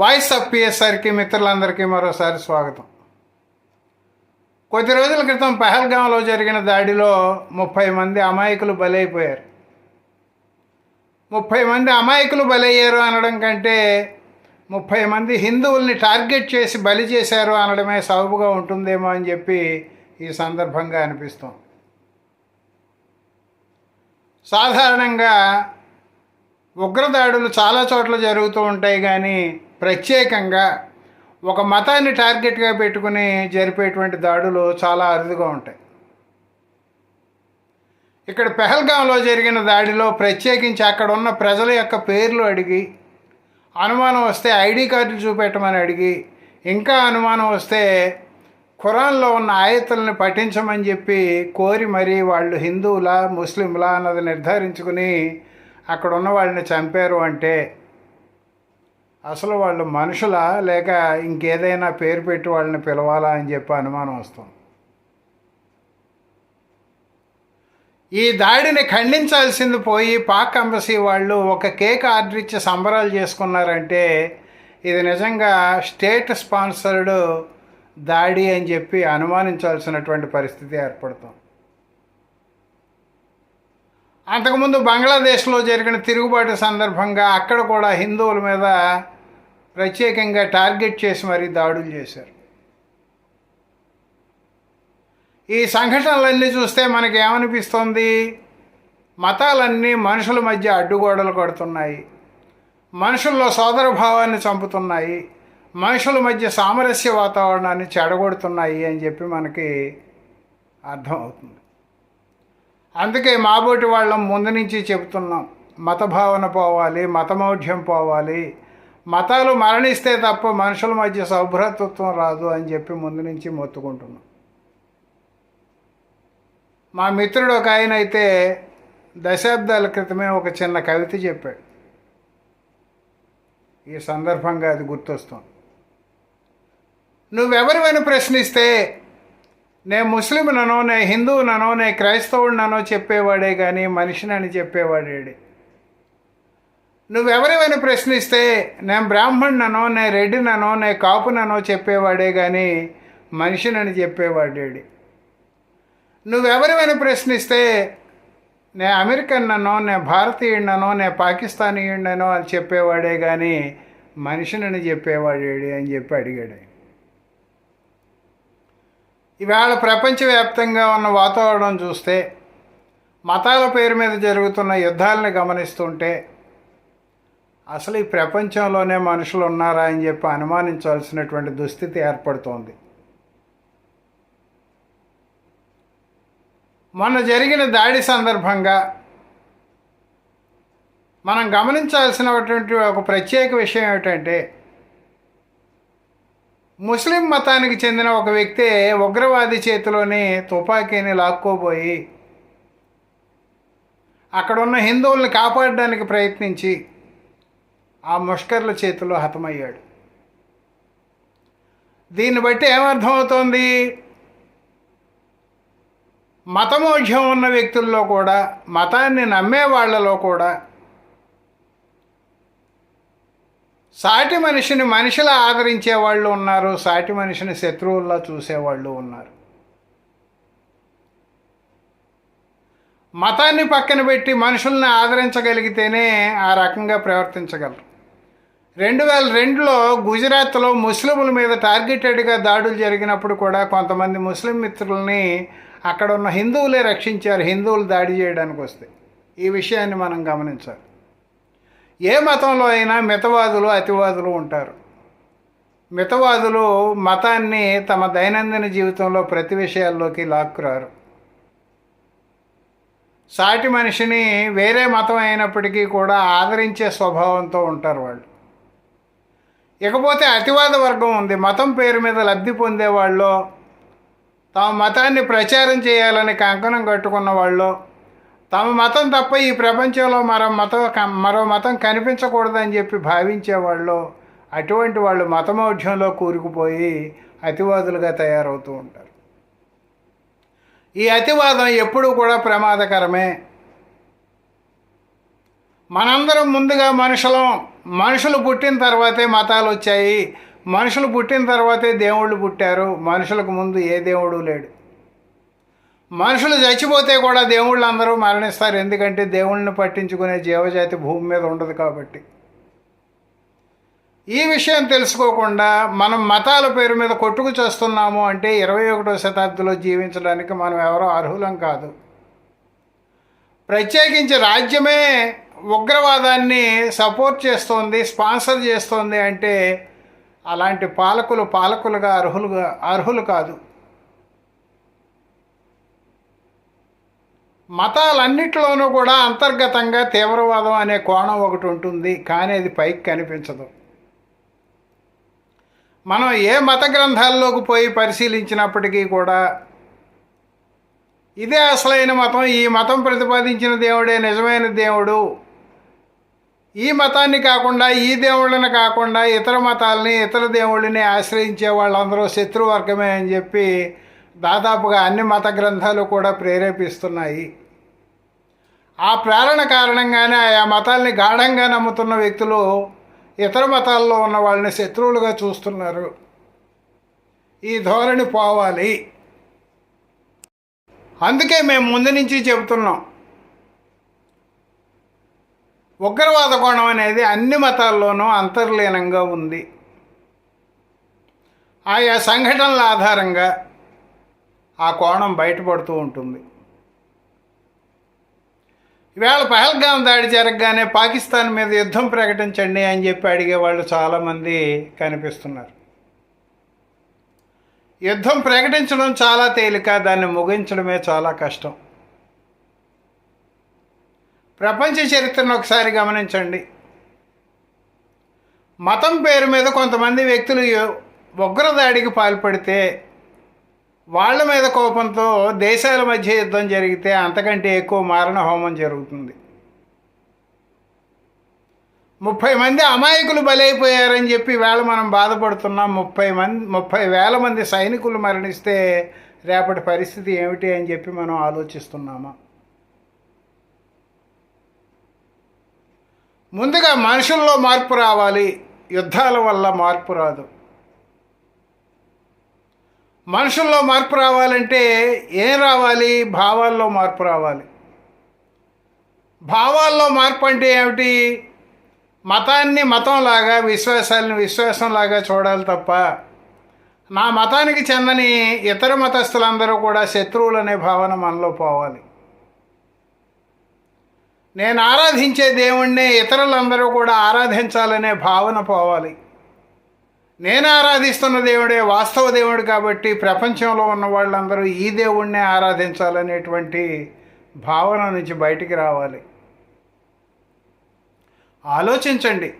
Voice of పిఎస్ఆర్కి మిత్రులందరికీ మరోసారి స్వాగతం. కొద్ది రోజుల క్రితం పహల్గాంలో జరిగిన దాడిలో ముప్పై మంది అమాయకులు బలైపోయారు. ముప్పై మంది అమాయకులు బలయ్యారు అనడం కంటే ముప్పై మంది హిందువుల్ని టార్గెట్ చేసి బలి చేశారు అనడమే సబబుగా ఉంటుందేమో అని చెప్పి ఈ సందర్భంగా అనిపిస్తుంది. సాధారణంగా ఉగ్రదాడులు చాలా చోట్ల జరుగుతూ ఉంటాయి కానీ ప్రత్యేకంగా ఒక మతాన్ని టార్గెట్గా పెట్టుకుని జరిపేటువంటి దాడులు చాలా అరుదుగా ఉంటాయి. ఇక్కడ పెహల్గాంలో జరిగిన దాడిలో ప్రత్యేకించి అక్కడ ఉన్న ప్రజల యొక్క పేర్లు అడిగి అనుమానం వస్తే ఐడి కార్డులు చూపెట్టమని అడిగి ఇంకా అనుమానం వస్తే ఖురాన్లో ఉన్న ఆయతుల్ని పఠించమని చెప్పి కోరి మరీ వాళ్ళు హిందువులా ముస్లింలా అన్నది నిర్ధారించుకుని అక్కడ ఉన్న వాళ్ళని చంపారు అంటే అసలు వాళ్ళు మనుషులా లేక ఇంకేదైనా పేరు పెట్టి వాళ్ళని పిలవాలా అని చెప్పి అనుమానం వస్తుంది. ఈ దాడిని ఖండించాల్సింది పోయి పాక్ అంబసీ వాళ్ళు ఒక కేక్ ఆర్డర్ ఇచ్చి సంబరాలు చేసుకున్నారంటే ఇది నిజంగా స్టేట్ స్పాన్సర్డ్ దాడి అని చెప్పి అనుమానించాల్సినటువంటి పరిస్థితి ఏర్పడుతుంది. అంతకుముందు బంగ్లాదేశ్లో జరిగిన తిరుగుబాటు సందర్భంగా అక్కడ కూడా హిందువుల మీద ప్రత్యేకంగా టార్గెట్ చేసి మరీ దాడులు చేశారు. ఈ సంఘటనలన్నీ చూస్తే మనకి ఏమనిపిస్తుంది? మతాలన్నీ మనుషుల మధ్య అడ్డుగోడలు కొడుతున్నాయి. మనుషుల్లో సోదర భావాన్ని చంపుతున్నాయి. మనుషుల మధ్య సామరస్య వాతావరణాన్ని చెడగొడుతున్నాయి అని చెప్పి మనకి అర్థమవుతుంది. అందుకే మాబోటి వాళ్ళం ముందు నుంచి చెబుతున్నాం. మత భావన పోవాలి మతమౌఢ్యం పోవాలి మతాలు మరణిస్తే తప్ప మనుషుల మధ్య సౌభ్రతత్వం రాదు అని చెప్పి ముందు నుంచి మొత్తుకుంటున్నాం. మా మిత్రుడు ఒక ఆయన అయితే దశాబ్దాల క్రితమే ఒక చిన్న కవిత చెప్పాడు. ఈ సందర్భంగా అది గుర్తొస్తుంది. నువ్వెవరివని ప్రశ్నిస్తే? నే ముస్లింననో నే హిందువుననో నే క్రైస్తవుడిననో చెప్పేవాడే కానీ మనిషినని చెప్పేవాడేడి. నువ్వెవరివని ప్రశ్నిస్తే నేను బ్రాహ్మణుననో నే రెడ్డిననో నే కాపుననో చెప్పేవాడే కానీ మనిషినని చెప్పేవాడేడి. నువ్వెవరివని ప్రశ్నిస్తే నే అమెరికన్ననో నే భారతీయుడినో నే పాకిస్తానీయుడినో అని చెప్పేవాడే కానీ మనిషినని చెప్పేవాడేడి అని చెప్పి అడిగాడు. ఇవాళ ప్రపంచవ్యాప్తంగా ఉన్న వాతావరణం చూస్తే మతాల పేరు మీద జరుగుతున్న యుద్ధాలను గమనిస్తుంటే అసలు ఈ ప్రపంచంలోనే మనుషులు ఉన్నారా అని చెప్పి అనుమానించాల్సినటువంటి దుస్థితి ఏర్పడుతోంది. మొన్న జరిగిన దాడి సందర్భంగా మనం గమనించాల్సినటువంటి ఒక ప్రత్యేక విషయం ఏమిటంటే ముస్లిం మతానికి చెందిన ఒక వ్యక్తి ఉగ్రవాది చేతిలోని తుపాకీని లాక్కోబోయి అక్కడున్న హిందువుల్ని కాపాడడానికి ప్రయత్నించి ఆ ముష్కర్ల చేతిలో హతమయ్యాడు. దీన్ని బట్టి ఏమర్థమవుతోంది? మతమోఢ్యం ఉన్న వ్యక్తుల్లో కూడా మతాన్ని నమ్మే వాళ్ళలో కూడా సాటి మనిషిని మనిషిలా ఆదరించే వాళ్ళు ఉన్నారు సాటి మనిషిని శత్రువుల్లా చూసేవాళ్ళు ఉన్నారు. మతాన్ని పక్కన పెట్టి మనుషుల్ని ఆదరించగలిగితేనే ఆ రకంగా ప్రవర్తించగలరు. రెండు వేల రెండులో గుజరాత్లో ముస్లింల మీద టార్గెటెడ్గా దాడులు జరిగినప్పుడు కూడా కొంతమంది ముస్లిం మిత్రుల్ని అక్కడ ఉన్న హిందువులే రక్షించారు. హిందువులు దాడి చేయడానికి వస్తే. ఈ విషయాన్ని మనం గమనించాలి. ఏ మతంలో అయినా మితవాదులు అతివాదులు ఉంటారు. మితవాదులు మతాన్ని తమ దైనందిన జీవితంలో ప్రతి విషయాల్లోకి లాక్కురారు. సాటి మనిషిని వేరే మతం అయినప్పటికీ కూడా ఆదరించే స్వభావంతో ఉంటారు వాళ్ళు. ఇకపోతే అతివాద వర్గం ఉంది. మతం పేరు మీద లబ్ధి పొందేవాళ్ళు తమ మతాన్ని ప్రచారం చేయాలని కంకణం కట్టుకున్న వాళ్ళు తమ మతం తప్ప ఈ ప్రపంచంలో మరో మతం మరో మతం కనిపించకూడదని చెప్పి భావించేవాళ్ళు అటువంటి వాళ్ళు మతమౌఢ్యంలో కూరుకుపోయి అతివాదులుగా తయారవుతూ ఉంటారు. ఈ అతివాదం ఎప్పుడూ కూడా ప్రమాదకరమే. మనందరం ముందుగా మనుషులం. మనుషులు పుట్టిన తర్వాతే మతాలు వచ్చాయి. మనుషులు పుట్టిన తర్వాతే దేవుళ్ళు పుట్టారు. మనుషులకు ముందు ఏ దేవుడు లేడు. మనుషులు చచ్చిపోతే కూడా దేవుళ్ళు అందరూ మరణిస్తారు. ఎందుకంటే దేవుళ్ళని పట్టించుకునే జీవజాతి భూమి మీద ఉండదు కాబట్టి. ఈ విషయం తెలుసుకోకుండా మనం మతాల పేరు మీద కొట్టుకు చేస్తున్నాము అంటే ఇరవై ఒకటో శతాబ్దిలో జీవించడానికి మనం ఎవరో అర్హులం కాదు. ప్రత్యేకించి రాజ్యమే ఉగ్రవాదాన్ని సపోర్ట్ చేస్తోంది స్పాన్సర్ చేస్తోంది అంటే అలాంటి పాలకులు పాలకులుగా అర్హులుగా అర్హులు కాదు. మతాలన్నిటిలోనూ కూడా అంతర్గతంగా తీవ్రవాదం అనే కోణం ఒకటి ఉంటుంది కానీ అది పైకి కనిపించదు. మనం ఏ మత గ్రంథాల్లోకి పోయి పరిశీలించినప్పటికీ కూడా ఇదే అసలైన మతం ఈ మతం ప్రతిపాదించిన దేవుడే నిజమైన దేవుడు ఈ మతాన్ని కాకుండా ఈ దేవుళ్ళని కాకుండా ఇతర మతాలని ఇతర దేవుళ్ళని ఆశ్రయించే వాళ్ళందరూ శత్రువర్గమే అని చెప్పి దాదాపుగా అన్ని మత గ్రంథాలు కూడా ప్రేరేపిస్తున్నాయి. ఆ ప్రేరణ కారణంగానే ఆయా మతాల్ని గాఢంగా నమ్ముతున్న వ్యక్తులు ఇతర మతాల్లో ఉన్న వాళ్ళని శత్రువులుగా చూస్తున్నారు. ఈ ధోరణి పోవాలి. అందుకే మేము ముందు నుంచి చెబుతున్నాం. ఉగ్రవాద కోణం అనేది అన్ని మతాల్లోనూ అంతర్లీనంగా ఉంది. ఆయా సంఘటనల ఆధారంగా ఆ కోణం బయటపడుతూ ఉంటుంది. ఈవేళ పహల్గాం దాడి జరగగానే పాకిస్తాన్ మీద యుద్ధం ప్రకటించండి అని చెప్పి అడిగే వాళ్ళు చాలామంది కనిపిస్తున్నారు. యుద్ధం ప్రకటించడం చాలా తేలిక దాన్ని ముగించడమే చాలా కష్టం. ప్రపంచ చరిత్రను ఒకసారి గమనించండి. మతం పేరు మీద కొంతమంది వ్యక్తులు ఉగ్రదాడికి పాల్పడితే వాళ్ళ మీద కోపంతో దేశాల మధ్య యుద్ధం జరిగితే అంతకంటే ఎక్కువ మారణ హోమం జరుగుతుంది. ముప్పై మంది అమాయకులు బలైపోయారని చెప్పి వేళ మనం బాధపడుతున్నాం. ముప్పై మంది ముప్పై వేల మంది సైనికులు మరణిస్తే రేపటి పరిస్థితి ఏమిటి అని చెప్పి మనం ఆలోచిస్తున్నామా? ముందుగా మనుషుల్లో మార్పు రావాలి. యుద్ధాల వల్ల మార్పు రాదు. మనుషుల్లో మార్పు రావాలంటే ఏం రావాలి? భావాల్లో మార్పు రావాలి. భావాల్లో మార్పు అంటే ఏమిటి? మతాన్ని మతంలాగా విశ్వాసాలను విశ్వాసంలాగా చూడాలి తప్ప నా మతానికి చెందని ఇతర మతస్థులందరూ కూడా శత్రువులనే భావన మనలో పోవాలి. నేను ఆరాధించే దేవుణ్ణి ఇతరులందరూ కూడా ఆరాధించాలనే భావన పోవాలి. నేను ఆరాధిస్తున్న దేవుడే వాస్తవ దేవుడు కాబట్టి ప్రపంచంలో ఉన్న వాళ్ళందరూ ఈ దేవుణ్ణే ఆరాధించాలనేటువంటి భావన నుంచి బయటికి రావాలి. ఆలోచించండి.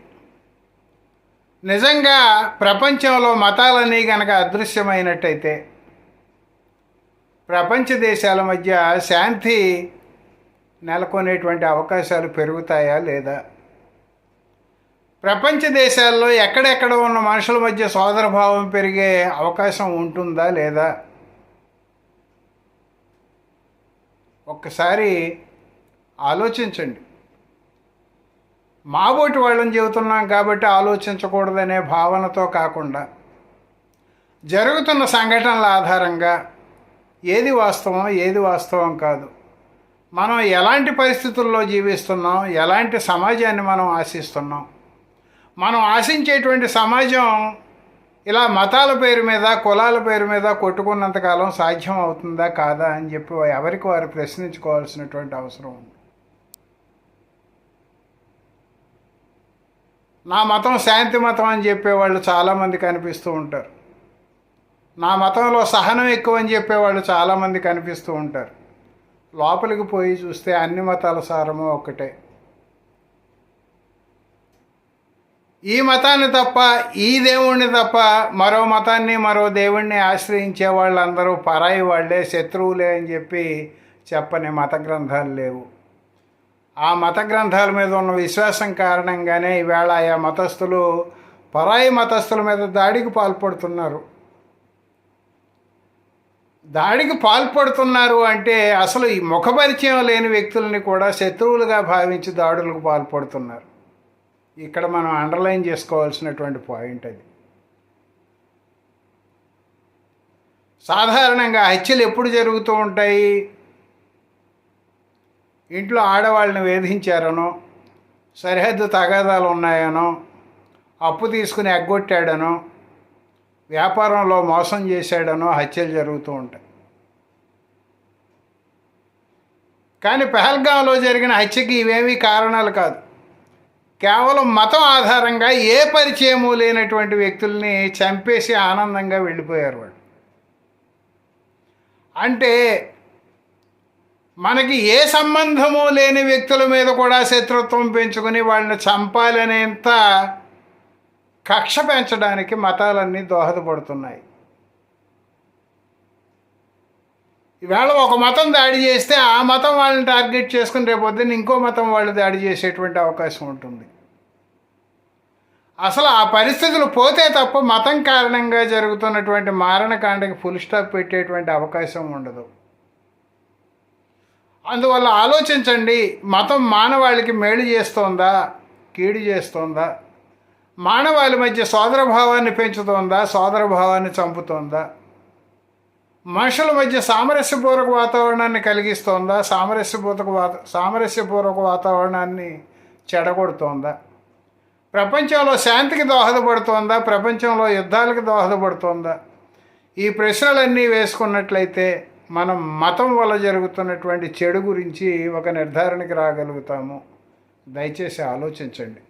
నిజంగా ప్రపంచంలో మతాలన్నీ గనక అదృశ్యమైనట్టయితే ప్రపంచ దేశాల మధ్య శాంతి నెలకొనేటువంటి అవకాశాలు పెరుగుతాయా లేదా? ప్రపంచ దేశాల్లో ఎక్కడెక్కడ ఉన్న మనుషుల మధ్య సోదరభావం పెరిగే అవకాశం ఉంటుందా లేదా? ఒక్కసారి ఆలోచించండి. మాబోటి వాళ్ళని చెబుతున్నాం కాబట్టి ఆలోచించకూడదనే భావనతో కాకుండా జరుగుతున్న సంఘటనల ఆధారంగా ఏది వాస్తవం ఏది వాస్తవం కాదు. మనం ఎలాంటి పరిస్థితుల్లో జీవిస్తున్నాం? ఎలాంటి సమాజాన్ని మనం ఆశిస్తున్నాం? మనం ఆశించేటువంటి సమాజం ఇలా మతాల పేరు మీద కులాల పేరు మీద కొట్టుకున్నంతకాలం సాధ్యం అవుతుందా కాదా అని చెప్పి ఎవరికి వారు ప్రశ్నించుకోవాల్సినటువంటి అవసరం ఉంది. నా మతం శాంతి మతం అని చెప్పేవాళ్ళు చాలామంది కనిపిస్తూ ఉంటారు. నా మతంలో సహనం ఎక్కువ అని చెప్పేవాళ్ళు చాలామంది కనిపిస్తూ ఉంటారు. లోపలికి పోయి చూస్తే అన్ని మతాల సారము ఒకటే ఈ మతాన్ని తప్ప ఈ దేవుణ్ణి తప్ప మరో మతాన్ని మరో దేవుణ్ణి ఆశ్రయించే వాళ్ళందరూ పరాయి వాళ్ళే శత్రువులే అని చెప్పి చెప్పని మత గ్రంథాలు లేవు. ఆ మత గ్రంథాల మీద ఉన్న విశ్వాసం కారణంగానే ఈవేళ ఆయా మతస్థులు పరాయి మతస్థుల మీద దాడికి పాల్పడుతున్నారు. దాడికి పాల్పడుతున్నారు అంటే అసలు ఈ ముఖపరిచయం లేని వ్యక్తుల్ని కూడా శత్రువులుగా భావించి దాడులకు పాల్పడుతున్నారు. ఇక్కడ మనం అండర్లైన్ చేసుకోవాల్సినటువంటి పాయింట్ అది. సాధారణంగా హత్యలు ఎప్పుడు జరుగుతూ ఉంటాయి? ఇంట్లో ఆడవాళ్ళని వేధించారనో సరిహద్దు తగాదాలు ఉన్నాయనో అప్పు తీసుకుని ఎగ్గొట్టాడనో వ్యాపారంలో మోసం చేశాడనో హత్యలు జరుగుతూ ఉంటాయి. కానీ పెహల్గాంలో జరిగిన హత్యకి ఇవేమీ కారణాలు కాదు. కేవలం మతం ఆధారంగా ఏ పరిచయము లేనటువంటి వ్యక్తుల్ని చంపేసి ఆనందంగా వెళ్ళిపోయారు వాళ్ళు. అంటే మనకి ఏ సంబంధము లేని వ్యక్తుల మీద కూడా శత్రుత్వం పెంచుకుని వాళ్ళని చంపాలనేంత కక్ష పెంచడానికి మతాలన్నీ దోహదపడుతున్నాయి. ఈవేళ ఒక మతం దాడి చేస్తే ఆ మతం వాళ్ళని టార్గెట్ చేసుకుని రేపొద్దున ఇంకో మతం వాళ్ళు దాడి చేసేటువంటి అవకాశం ఉంటుంది. అసలు ఆ పరిస్థితులు పోతే తప్ప మతం కారణంగా జరుగుతున్నటువంటి మారణకాండకి ఫుల్ స్టాప్ పెట్టేటువంటి అవకాశం ఉండదు. అందువల్ల ఆలోచించండి మతం మానవాళికి మేలు చేస్తోందా కీడు చేస్తోందా? మానవాళి మధ్య సోదరభావాన్ని పెంచుతోందా సోదరభావాన్ని చంపుతోందా? మనుషుల మధ్య సామరస్యపూర్వక వాతావరణాన్ని కలిగిస్తోందా సామరస్యపూర్వక వాత సామరస్యపూర్వక వాతావరణాన్ని చెడగొడుతోందా? ప్రపంచంలో శాంతికి దోహదపడుతోందా ప్రపంచంలో యుద్ధాలకు దోహదపడుతోందా? ఈ ప్రశ్నలన్నీ వేసుకున్నట్లయితే మనం మతం వల్ల జరుగుతున్నటువంటి చెడు గురించి ఒక నిర్ధారణకి రాగలుగుతాము. దయచేసి ఆలోచించండి.